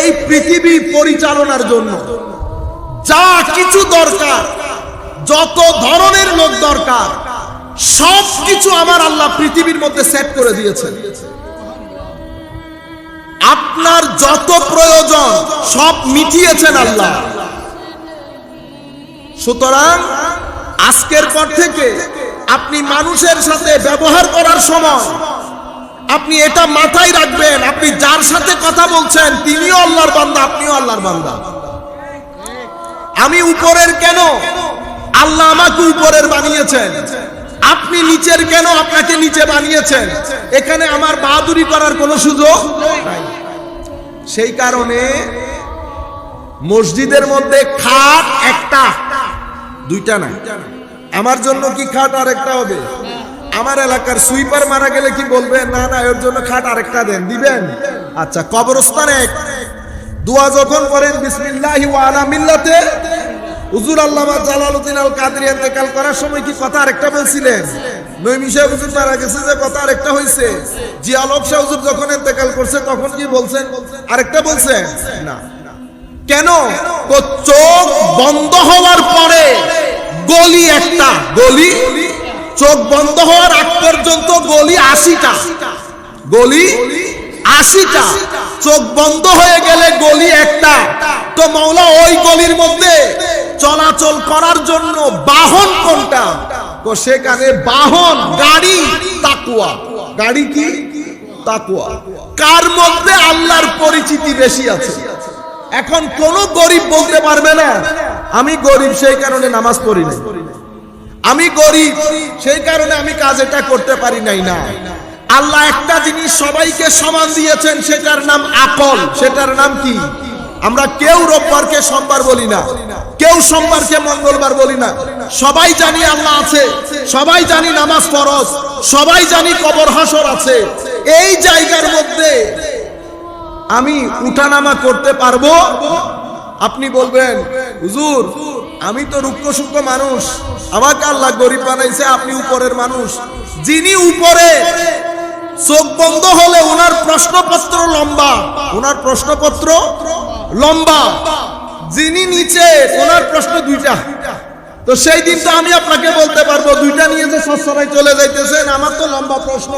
এই পৃথিবী পরিচালনার জন্য। যা কিছু দরকার, যত ধরনের লোক দরকার, সব কিছু আমার আল্লাহ পৃথিবীর মধ্যে সেট করে দিয়েছেন। আপনার যত প্রয়োজন, সব মিটিয়েছেন আল্লাহ। সুতরাং আজকের পর থেকে আপনি মানুষের সাথে ব্যবহার করার সময় আপনি এটা মাথায় রাখবেন, আপনি যার সাথে কথা বলছেন, তিনিও আল্লাহর বান্দা, আপনিও আল্লাহর বান্দা। আমি উপরের কেন? আল্লাহ আমাকে উপরের বানিয়েছেন। আপনি নিচের কেন আপনাকে নিচে বানিয়েছেন? এখানে আমার বাহাদুরি করার কোনো সুযোগ নাই। সেই কারণে মসজিদের মধ্যে খাট একটা, দুইটা নাই। আমার জন্য কি খাট আরেকটা হবে? আমার এলাকার সুইপার মারা গেলে কি বলবেন না না, এর জন্য খাট আরেকটা দেন, দিবেন? আচ্ছা কবরস্থানে এক। দোয়া যখন করেন, বিসমিল্লাহি ওয়া আলা মিল্লাতে, হুজুর আল্লামা জালালউদ্দিন আল কাদরি ইন্তেকাল করার সময় কি কথা আরেকটা বলছিলেন? নৈমিষা হুজুর মারা গেছে যে কথা আরেকটা হয়েছে জিয়ালক শাহ হুজুর যখন ইন্তেকাল করছে, তখন কি বলছেন? আরেকটা বলছেন? না। কেন? চোখ বন্ধ হওয়ার পরে গলি একটা, গলি চোখ বন্ধ হওয়ার আগ পর্যন্ত গলি আশিটা। গলি আশিটা। চোখ বন্ধ হয়ে গেলে গলি একটা। তো মৌলা ওই গলির মধ্যে চলাচল করার জন্য বাহন কোনটা? তো সেখানে বাহন, গাড়ি, তাকুয়া। গাড়ি কি? তাকুয়া। কার মধ্যে আল্লাহর পরিচিতি বেশি আছে? এখন কোন গরিব বলতে পারবে না। আমি গরিব, সেই কারণে নামাজ পড়ি না আমি গরিব, সেই কারণে আমি কাজ এটা করতে পারি নাই না। আল্লাহ একটা জিনিস সবাইকে সমান দিয়েছেন, সেটার নাম আকল সেটার নাম কি? আমরা কেউ রোববারকে সোমবার বলি না, কেউ সোমবারকে মঙ্গলবার বলি না। সবাই জানি আল্লাহ আছে, সবাই জানি নামাজ ফরজ, সবাই জানি কবর হাসর আছে। এই জায়গার মধ্যে আমি উঠানামা করতে পারব? আপনি বলবেন, হুজুর আমি তো রুক্ষ সূক্ষ্ম মানুষ আমাকে আল্লাহ গরিব বানাইছে? আপনি উপরের মানুষ। যিনি উপরে, চোখ বন্ধ হলে ওনার প্রশ্নপত্র লম্বা। ওনার প্রশ্নপত্র লম্বা। যিনি নিচে, ওনার প্রশ্ন দুইটা। তো সেই দিন তো আমি আপনাকে বলতে পারব, দুইটা নিয়ে যে সসরাই চলে যাইতেছেন, আমার তো লম্বা প্রশ্ন।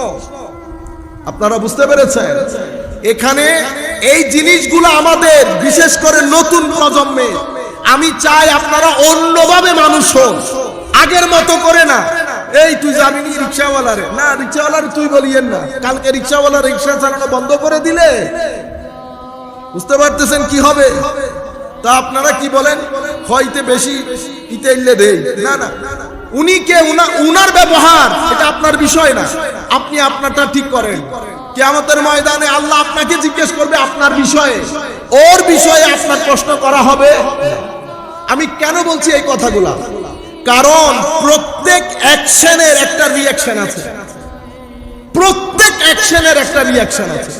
আপনারা বুঝতে পেরেছেন? এখানে এই জিনিসগুলো আমাদের, বিশেষ করে নতুন প্রজন্মে। আমি চাই আপনারা অন্যভাবে মানুষ হন। আগের মতো করে না। এই তুই যাবি নি রিক্সাওয়ালারে। না, রিক্সাওয়ালারে তুই বলিয়েন না। কালকে রিক্সাওয়ালা রিক্সা চালানো বন্ধ করে দিলে? বুঝতে পারতেছেন কি হবে? তা আপনারা কি বলেন? হয়তো বেশি ইতে দেই। না না। উনি কে? উনা উনার ব্যবহার, এটা আপনার বিষয় না। আপনি আপনারটা ঠিক করেন। কিয়ামতের ময়দানে আল্লাহ আপনাকে জিজ্ঞেস করবে আপনার বিষয়ে। ওর বিষয়ে আপনার প্রশ্ন করা হবে। আমি কেন বলছি এই কথাগুলা? কারণ প্রত্যেক অ্যাকশনের একটা রিয়াকশন আছে। প্রত্যেক অ্যাকশনের একটা রিয়াকশন আছে।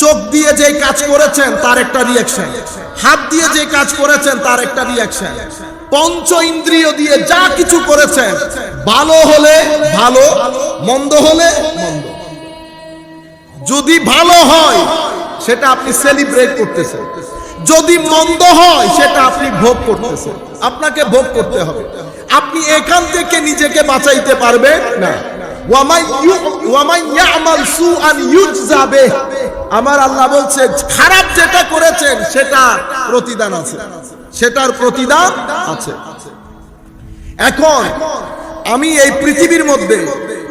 চোখ দিয়ে যে কাজ করেছেন, তার একটা রিয়াকশন হাত দিয়ে যে কাজ করেছেন, তার একটা রিয়াকশন পঞ্চ ইন্দ্রিয় দিয়ে যা কিছু করেছেন, ভালো হলে ভালো, মন্দ হলে মন্দ। যদি ভালো হয়, সেটা আপনি সেলিব্রেট করতেছেন। যদি মন্দ হয়, সেটা আপনি ভোগ করতেছেন। আপনাকে ভোগ করতে হবে। আপনি এখান থেকে নিজেকে বাঁচাইতে পারবেন না। আমার আল্লাহ বলছে, খারাপ যেটা করেছেন সেটা প্রতিদান আছে। সেটার প্রতিদান আছে। এখন আমি এই পৃথিবীর মধ্যে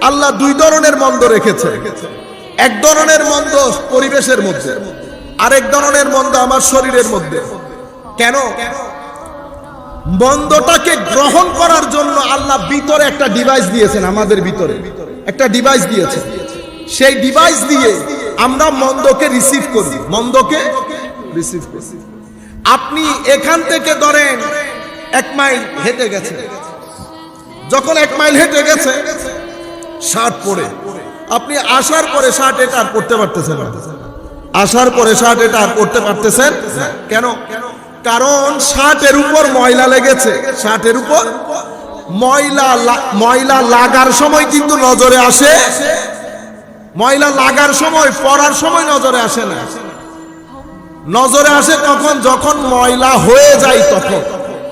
আল্লাহ দুই ধরনের মন্দ রেখেছে। এক ধরনের মন্দ পরিবেশের মধ্যে। আরেক ধরনের মন্দ আমার শরীরের মধ্যে। কেন? মন্দটাকে গ্রহণ করার জন্য আল্লাহ ভিতরে একটা ডিভাইস দিয়েছেন, আমাদের ভিতরে। একটা ডিভাইস দিয়েছেন। সেই ডিভাইস দিয়ে আমরা মন্দকে রিসিভ করি। মন্দকে রিসিভ করি। আপনি এখান থেকে ধরেন এক মাইল হেঁটে গেছে। যখন এক মাইল হেঁটে গেছে শার্ট পরে। আপনি আসার পরে শার্ট এটা আর পড়তে পারতেছেন আসার পরে শার্ট এটা আর পারতেছেন। কেন? কারণ শার্টের উপর ময়লা লেগেছে। শার্টের উপর ময়লা ময়লা লাগার সময় কিন্তু নজরে আসে। ময়লা লাগার সময় পড়ার সময় নজরে আসে না। নজরে আসে তখন যখন ময়লা হয়ে যায় তখন।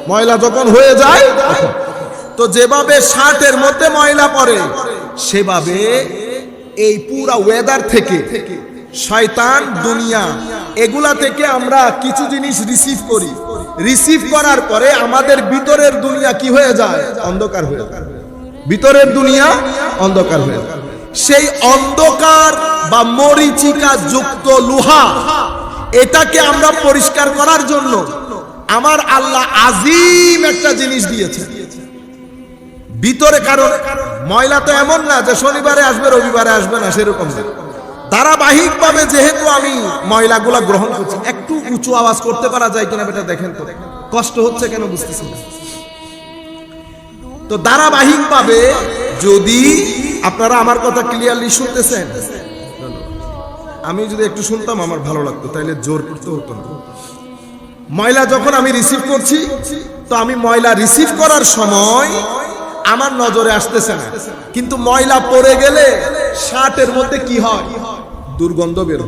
ময়লা যখন হয়ে যায় তো যেভাবে শার্টের মধ্যে ময়লা পড়ে, সেভাবে এই পুরা ওয়েদার থেকে শয়তান, দুনিয়া, এগুলা থেকে আমরা কিছু জিনিস রিসিভ করি। রিসিভ করার পরে আমাদের ভিতরের দুনিয়া কি হয়ে যায়? অন্ধকার হয়ে যায়। ভিতরের দুনিয়া অন্ধকার হয়ে যায়। সেই অন্ধকার বা মরিচিকা যুক্ত লোহা, এটাকে আমরা পরিষ্কার করার জন্য আমার আল্লাহ আজিম একটা জিনিস দিয়েছে। ভিতরে কারণ ময়লা তো এমন না যে শনিবারে আসবে, রবিবারে আসবে না, সেরকম না। ধারাবাহিক ভাবে যেহেতু আমি ময়লাগুলা গ্রহণ করছি, একটু উঁচু আওয়াজ করতে পারা যায় কিনা বেটা দেখেন তো। কষ্ট হচ্ছে কেন বুঝতেছি না। তো ধারাবাহিক ভাবে যদি আপনারা আমার কথা ক্লিয়ারলি শুনতেছেন, আমি যদি একটু শুনতাম আমার ভালো লাগতো, তাইলে জোর করতে হতো না। ময়লা যখন আমি রিসিভ করছি, তো আমি ময়লা রিসিভ করার সময় আমার নজরে আসতেছে না। কিন্তু ময়লা পড়ে গেলে শার্টের মধ্যে কি হয়? দুর্গন্ধ বের।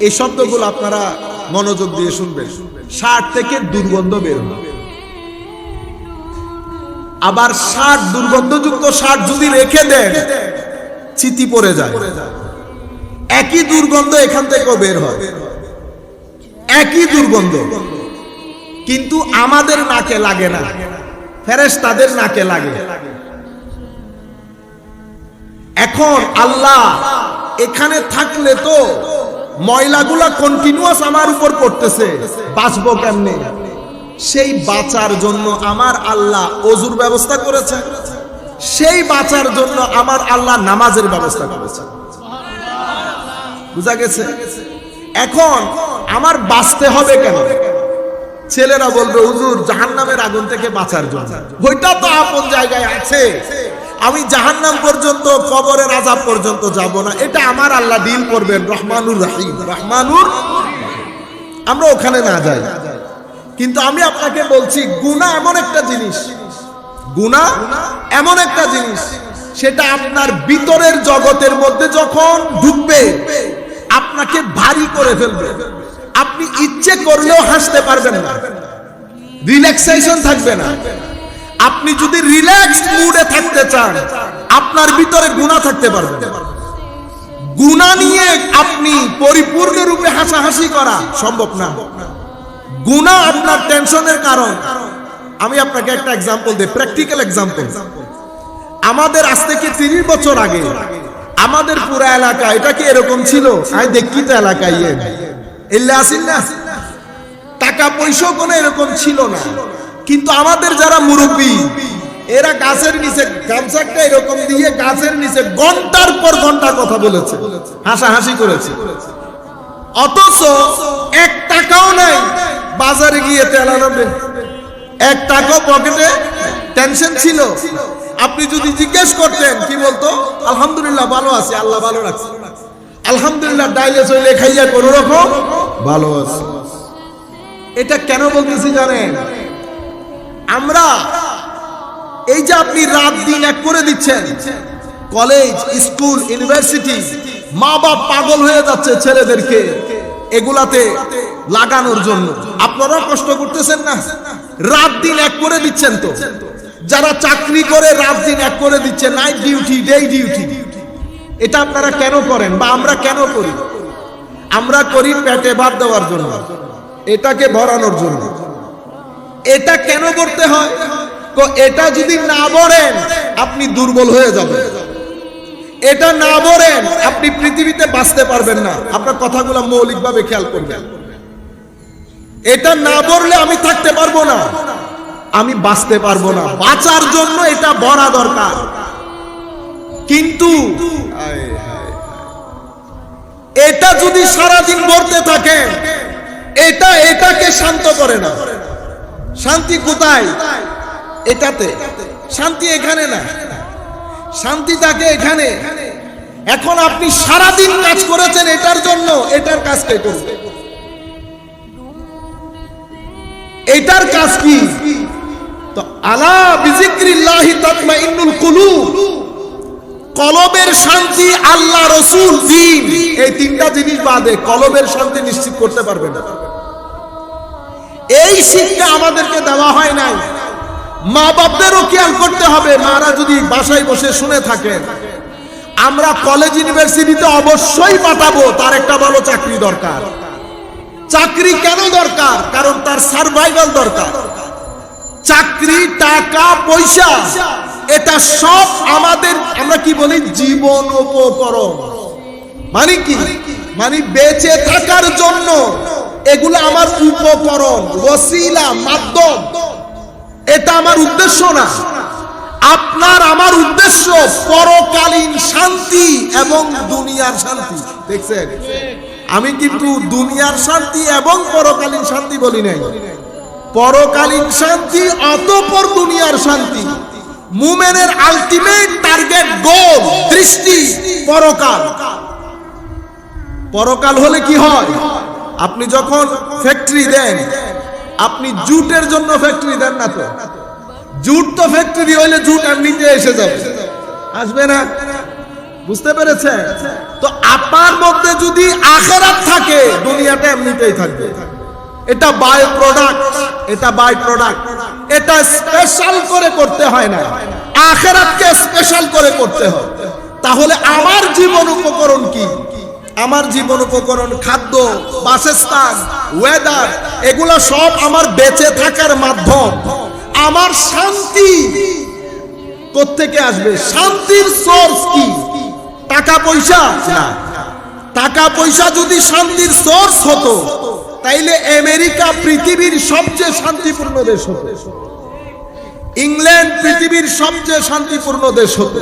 এই শব্দগুলো আপনারা মনোযোগ দিয়ে শুনবেন। শার্ট থেকে দুর্গন্ধ বের। আবার শার্ট দুর্গন্ধযুক্ত শার্ট যদি রেখে দেন, চিতি পড়ে যায়। একই দুর্গন্ধ এখান থেকেও বের হয়। একই দুর্গন্ধ। কিন্তু আমাদের নাকে লাগে না। ফেরেশ তাদের নাকে লাগে। এখন আল্লাহ এখানে থাকলে তো ময়লাগুলা কন্টিনিউয়াস আমার উপর পড়তেছে। বাঁচবো কেমনে? সেই বাঁচার জন্য আমার আল্লাহ অজুর ব্যবস্থা করেছে সেই বাঁচার জন্য আমার আল্লাহ নামাজের ব্যবস্থা করেছে বুঝা গেছে? এখন আমার বাঁচতে হবে কেন? ছেলেরা বলবে, হুজুর, জাহান্নামের আগুন থেকে বাঁচার জন্য। ওইটা তো আপন জায়গায় আছে। আমি জাহান্নাম পর্যন্ত, কবরের আজাব পর্যন্ত যাব না। এটা আমার আল্লাহ ডিল করবেন, রহমানুর রাহিম। রহমানুর আমরা ওখানে না যাই। কিন্তু আমি আপনাকে বলছি গুণা এমন একটা জিনিস গুণা এমন একটা জিনিস, সেটা আপনার ভিতরের জগতের মধ্যে যখন ঢুকবে, আপনাকে ভারী করে ফেলবে। আপনি ইচ্ছে করলেও হাসতে পারবেন না। রিল্যাক্সেশন থাকবে না। আপনি যদি রিল্যাক্সড মুডে থাকতে চান, আপনার ভিতরে গুণা থাকতে পারবেন গুণা নিয়ে আপনি পরিপূর্ণ রূপে হাসাহাসি করা সম্ভব না। গুণা আপনার টেনশনের কারণ। আমি আপনাকে একটা এক্সাম্পল দিই প্র্যাকটিক্যাল এক্সাম্পল আমাদের আজ থেকে তিরিশ বছর আগে আমাদের পুরো এলাকা, এটা কি এরকম ছিল? আমি দেখি তো এলাকায় ইয়ে। এলে আসিন না টাকা পয়সাও কোনো এরকম ছিল না। কিন্তু আমাদের যারা মুরব্বী, এরা গাছের নিচে গামছাটা এরকম দিয়ে গাছের নিচে ঘণ্টার পর ঘণ্টা কথা বলেছে, হাসাহাসি করেছে। অথচ এক টাকাও নাই, বাজারে গিয়ে তেল আনবে। এক টাকাও পকেটে টেনশন ছিল। আপনি যদি জিজ্ঞেস করতেন, কি বলতো? আলহামদুলিল্লাহ ভালো আছে, আল্লাহ ভালো রাখছে। আলহামদুলিল্লাহ ডাইলে চলে খাইয়া কোন রকম ভালো আছে। এটা কেন বলতেছি জানেন? আমরা এই যে আপনি রাত দিন এক করে দিচ্ছেন, কলেজ, স্কুল, ইউনিভার্সিটি মা বাপ পাগল হয়ে যাচ্ছে ছেলেদেরকে এগুলাতে লাগানোর জন্য। আপনারা কষ্ট করতেছেন না? রাত দিন এক করে দিচ্ছেন তো। যারা চাকরি করে রাত দিন এক করে দিচ্ছে নাইট ডিউটি ডে ডিউটি এটা আপনারা কেন করেন বা আমরা কেন করি? আমরা করি পেটে ভাত দেওয়ার জন্য, এটাকে ভরানোর জন্য। এটা কেন করতে হয়? এটা যদি না বলেন আপনি দুর্বল হয়ে যাবেন। এটা না বলেন আপনি পৃথিবীতে বাঁচতে পারবেন না। আপনার কথাগুলো মৌলিকভাবে খেয়াল করবেন। এটা না বললে আমি থাকতে পারব না। আমি বাঁচতে পারব না। বাঁচার জন্য এটা বড়া দরকার। কিন্তু এটা যদি সারাদিন বলতে থাকেন, এটা এটাকে শান্ত করে না। শান্তি কোথায়? এটাতে। শান্তি এখানে না। শান্তি থাকে এখানে। এখন আপনি সারাদিন কাজ করেছেন এটার জন্য, এটার কাজ কে করবে? এটার কাজ কি? তো আলা বিজিক্রিল্লাহি তাতমাইন্নুল কুলুব। কলবের শান্তি আল্লাহ রসুল দিন। এই তিনটা জিনিস বাদে কলবের শান্তি নিশ্চিত করতে পারবে না। এই শিক্ষা আমাদেরকে দেওয়া হয় নাই। মা বাপদেরও খেয়াল করতে হবে, মারা যদি বাসায় বসে শুনে থাকেন আমরা কলেজ, ইউনিভার্সিটিতে অবশ্যই পাঠাবো, তার একটা ভালো চাকরি দরকার। চাকরি কেন দরকার? কারণ তার সার্ভাইভাল দরকার। চাকরি, টাকা, পয়সা, এটা সব আমাদের, আমরা কি বলি? জীবন উপকরণ। মানে কি? মানে বেঁচে থাকার জন্য। এগুলো আমার উপকরণ ওসিলা মাধ্যম। এটা আমার উদ্দেশ্য না। আপনার আমার উদ্দেশ্য পরকালীন শান্তি এবং দুনিয়ার শান্তি। দেখছেন? আমি কিন্তু দুনিয়ার শান্তি এবং পরকালীন শান্তি বলি নাই। পরকালীন শান্তি, অতপর দুনিয়ার শান্তি। মুমেনের আলটিমেট টার্গেট গোল দৃষ্টি, পরকাল। পরকাল হলে কি হয়? আপনি যখন ফ্যাক্টরি দেন, আপনি জুটের জন্য ফ্যাক্টরি দেন না তো? জুট তো ফ্যাক্টরি হইলে জুট এমনিতে এসে যাবে। আসবে না? বুঝতে পেরেছে তো আপনার মধ্যে যদি আখেরাত থাকে, দুনিয়াটা এমনিতেই থাকবে। এটা বাই প্রোডাক্ট এটা বাই প্রোডাক্ট এটা স্পেশাল করে করতে হয় না। আখেরাতকে স্পেশাল করে করতে হয়। তাহলে আমার জীবন উপকরণ কি? আমার জীবন উপকরণ, খাদ্য, বাসস্থান ওয়েদার এগুলো সব আমার বেঁচে থাকার মাধ্যম। আমার শান্তি কোত্থেকে আসবে? শান্তির সোর্স কি? টাকা পয়সা? না। টাকা পয়সা যদি শান্তির সোর্স হতো, তাইলে আমেরিকা পৃথিবীর সবচেয়ে শান্তিপূর্ণ দেশ হতো। ইংল্যান্ড পৃথিবীর সবচেয়ে শান্তিপূর্ণ দেশ হতো।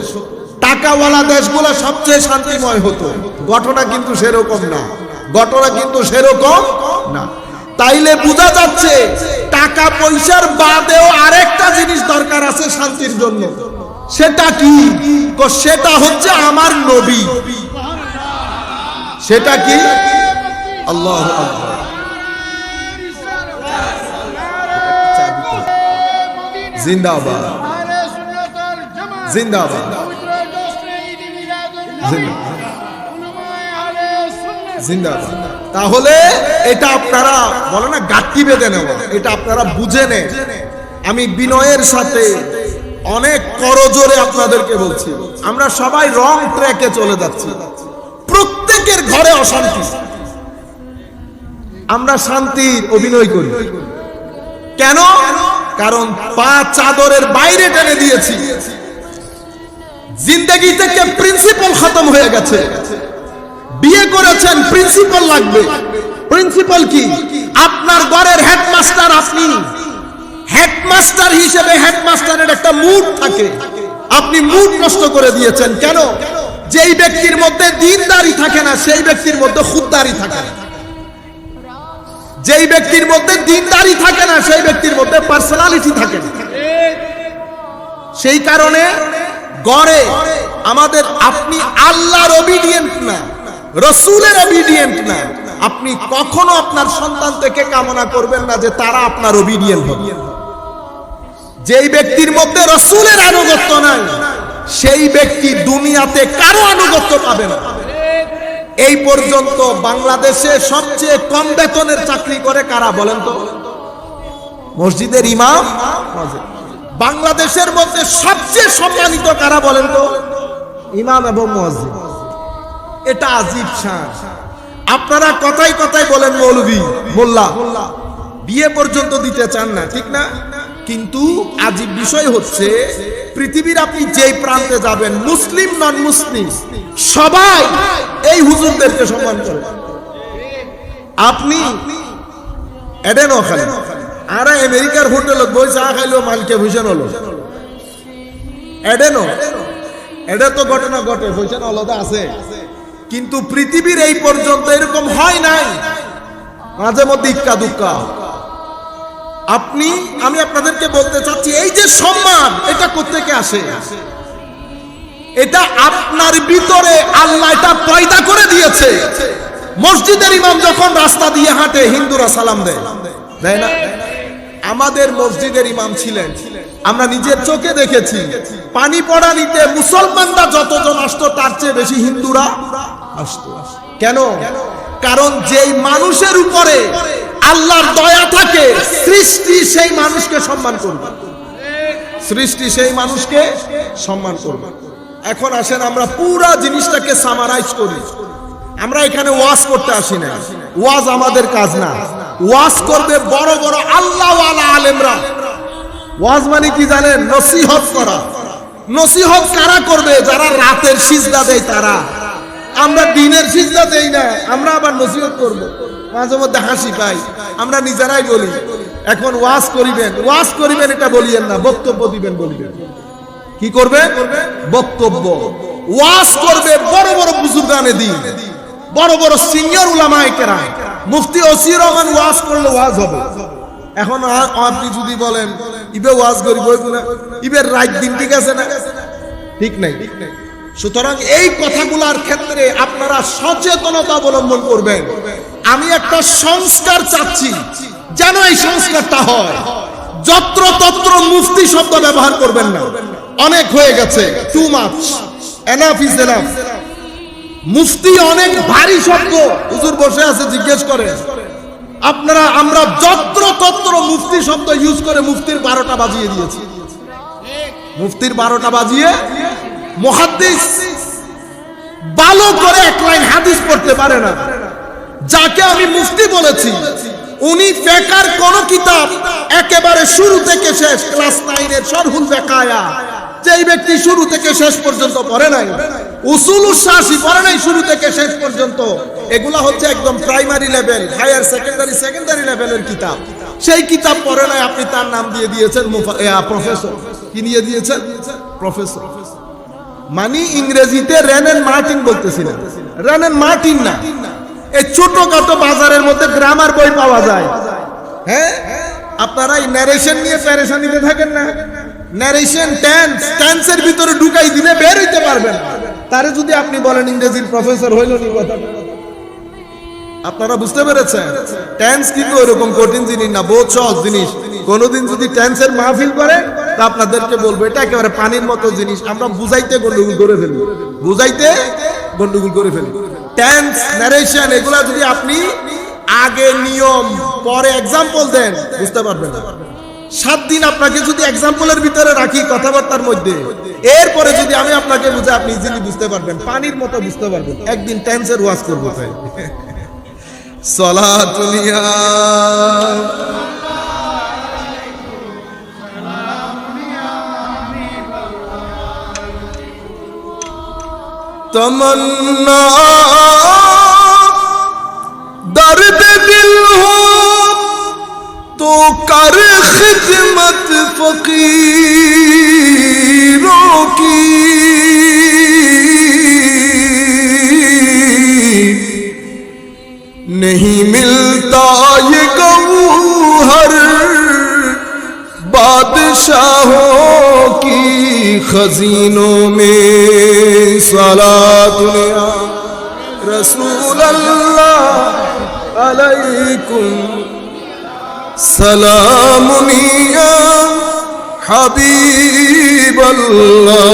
টাকাওয়ালা দেশগুলো সবচেয়ে শান্তিময় হতো। ঘটনা কিন্তু সেরকম না। ঘটনা কিন্তু সেরকম না। তাইলে বোঝা যাচ্ছে টাকা পয়সার বাদেও আরেকটা জিনিস দরকার আছে শান্তির জন্য। সেটা কি? সেটা হচ্ছে আমার নবী। সেটা কি? আল্লাহ জিন্দাবাদ। জিন্দাবাদ। তাহলে এটা আপনারা, বলে না গাঠি বেঁধে নেওয়া। এটা আপনারা বুঝে নেন আমি বিনয়ের সাথে অনেক করজোরে আপনাদেরকে বলছি। আমরা সবাই রং ট্র্যাকে চলে যাচ্ছি। প্রত্যেকের ঘরে অশান্তি। আমরা শান্তির অভিনয় করি। কেন? কারণ পা চাদরের বাইরে টেনে দিয়েছি। জিন্দগি থেকে প্রিন্সিপাল খতম হয়ে গেছে। বিয়ে করেছেন প্রিন্সিপাল লাগবে। প্রিন্সিপাল কি? আপনার ঘরের হেডমাস্টার আপনি। হেডমাস্টার হিসেবে হেডমাস্টারের একটা মুড থাকে। আপনি মুড নষ্ট করে দিয়েছেন। কেন? যেই ব্যক্তির মধ্যে দিনদারি থাকে না, সেই ব্যক্তির মধ্যে খুদদারি থাকে। যেই ব্যক্তির মধ্যে দিনদারি থাকে না, সেই ব্যক্তির মধ্যে পার্সোনালিটি থাকে না। সেই কারণে গড়ে আমাদের আপনি আল্লাহর অবিডিয়েন্ট না, রসুলের অবিডিয়েন্ট না। আপনি কখনো আপনার সন্তান থেকে কামনা করবেন না যে তারা আপনার অবিডিয়েন্ট হবে? যেই ব্যক্তির মধ্যে রসুলের আনুগত্য নাই, সেই ব্যক্তি দুনিয়াতে কারও আনুগত্য পাবে না। এই পর্যন্ত বাংলাদেশে সবচেয়ে কম বেতনের চাকরি করে কারা বলেন তো? মসজিদের ইমাম? বাংলাদেশের মধ্যে সবচেয়ে সম্মানিত কারা বলেন তো? ইমাম এবং মসজিদ এটা আজিব শান। আপনারা কথাই কথাই বলেন মৌলভী, মোল্লা। বিয়ে পর্যন্ত দিতে চান না, ঠিক না? কিন্তু আজিব বিষয় হচ্ছে, পৃথিবীর আপনি যেই প্রান্তে যাবেন, মুসলিম নন মুসলিম সবাই এই হুজুরদেরকে সম্মান করে। আপনি এডেনও খালি আর আমেরিকার হোটেল বই চা খাইলো মালকে ভূষণ হলো এডেনও এটা তো ঘটনা ঘটে ভূষণ আলাদা আছে। কিন্তু পৃথিবীর এই পর্যন্ত এরকম হয় নাই। মাঝে মধ্যে ইক্কা দুক্কা। আপনি, আমি আপনাদেরকে বলতে চাচ্ছি, এই যে সম্মান, এটা কোথেকে আসে? এটা আপনার ভিতরে আল্লাহ এটা পয়দা করে দিয়েছে। মসজিদের ইমাম যখন রাস্তা দিয়ে হাঁটে, হিন্দুরা সালাম দেয়। দেয় না? আমাদের মসজিদের ইমাম ছিলেন। আমরা নিজের চোখে দেখেছি। পানি পড়া নিতে মুসলমানরা যতজন আসতো, তার চেয়ে বেশি হিন্দুরা আসতো। কেন? কারণ যেই মানুষের উপরে আল্লাহর দয়া থাকে, সৃষ্টি সেই মানুষকে সম্মান করবে। সৃষ্টি সেই মানুষকে সম্মান করবে। এখন আসেন আমরা পুরা জিনিসটাকে সামারাইজ করি। আমরা এখানে ওয়াজ করতে আসি না ওয়াজ আমাদের কাজ না। ওয়াজ করবে বড় বড় আল্লাহ আলেমরা। ওয়াজ মানে কি জানেন? নসিহত করা। নসিহত কারা করবে? যারা রাতের সিজদা দেয় তারা। আমরা দিনের সিজদা দেই না, আমরা আবার নসিহত করব। মাঝে মধ্যে হাসি পাই। আমরা নিজেরাই বলি, এখন ওয়াজ করিবেন। ওয়াজ করিবেন এটা বলিয়েন না, বক্তব্য দিবেন বলিবেন। কি করবে? বক্তব্য। ওয়াজ করবে বড় বড় বুজুর্গানে দিন। বড় বড় সিনিয়র উলামায়ে কেরাম। মুফতি ওসির রহমান ওয়াজ করলে ওয়াজ হবে। এখন আপনি যদি বলেন, ইবে ওয়াজ করি না, ইবের রাত দিন ঠিক আছে না? ঠিক নাই। সুতরাং এই কথাগুলোর ক্ষেত্রে আপনারা সচেতনতা অবলম্বন করবেন। আমি একটা সংস্কার চাচ্ছি, যেন এই সংস্কারটা হয়। যত্র তত্র মুফতি শব্দ ব্যবহার করবেন না। অনেক হয়ে গেছে too much enough is enough মুফতি অনেক ভারী শব্দ। হুজুর বসে আছে, জিজ্ঞেস করে। আপনারা, আমরা যত্র তত্র মুফতি শব্দ ইউজ করে মুফতির বারোটা বাজিয়ে দিয়েছি। মুফতির বারোটা বাজিয়ে মহাদ্দিস ভালো করে এক লাইন হাদিস পড়তে পারে না। যাকে আমি মুফতি বলেছি, উনি ফেকার কোন কিতাব একেবারে শুরু থেকে শেষ, ক্লাস নাইনের সরহুল ফেকায়া। যেই ব্যক্তি শুরু থেকে শেষ পর্যন্ত পড়ে নাই, উসুল শাসি পড়ে নাই শুরু থেকে শেষ পর্যন্ত, এগুলা হচ্ছে একদম primary level higher secondary secondary লেভেলের কিতাব। সেই কিতাব পড়ে নাই আপনি, তার নাম দিয়ে দিয়েছেন প্রফেসর কি নিয়ে দিয়েছেন? প্রফেসর মানে ইংরেজিতে রেনেন মার্টিন বলতেছিলেন। রেনেন মার্টিন না এই ছোটখাটো বাজারের মধ্যে গ্রামার বই পাওয়া যায়। হ্যাঁ? আপনারা এই ন্যারেশন নিয়ে প্যারেশান নিতে থাকেন না। ন্যারেশন টেন্স টেন্সের ভিতরে ঢুকাই দিলে বের হইতে পারবেন তারে যদি আপনি বলেন ইংরেজির প্রফেসর হইল নি আপনারা বুঝতে পেরেছেন? টেন্স কিন্তু ওইরকম কঠিন জিনিস না সহজ জিনিস। কোনোদিন যদি টেন্সের মাহফিল করে, তা আপনাদেরকে বলব, এটা একেবারে পানির মতো জিনিস। আমরা বুঝাইতে গন্ডগোল করে ফেলি। বুঝাইতে গন্ডগোল করে ফেলি। টেন্স ন্যারেশন এগুলা যদি আপনি আগে নিয়ম, পরে এক্সাম্পল দেন, বুঝতে পারবেন সাত দিন আপনাকে যদি এক্সাম্পলের ভিতরে রাখি কথাবার্তার মধ্যে, এরপরে যদি আমি আপনাকে বুঝে আপনি ইজিলি বুঝতে পারবেন। পানির মতো বুঝতে পারবেন। একদিন টেন্সের ওয়াজ করব তাই। সলা তমন্না। দর্দ کر خدمت فقیروں کی۔ نہیں ملتا یہ گو ہر بادشاہوں کی خزینوں میں۔ سالات رسول اللہ علیکم۔ সালামুনিয়া হাবিবাল্লাহ।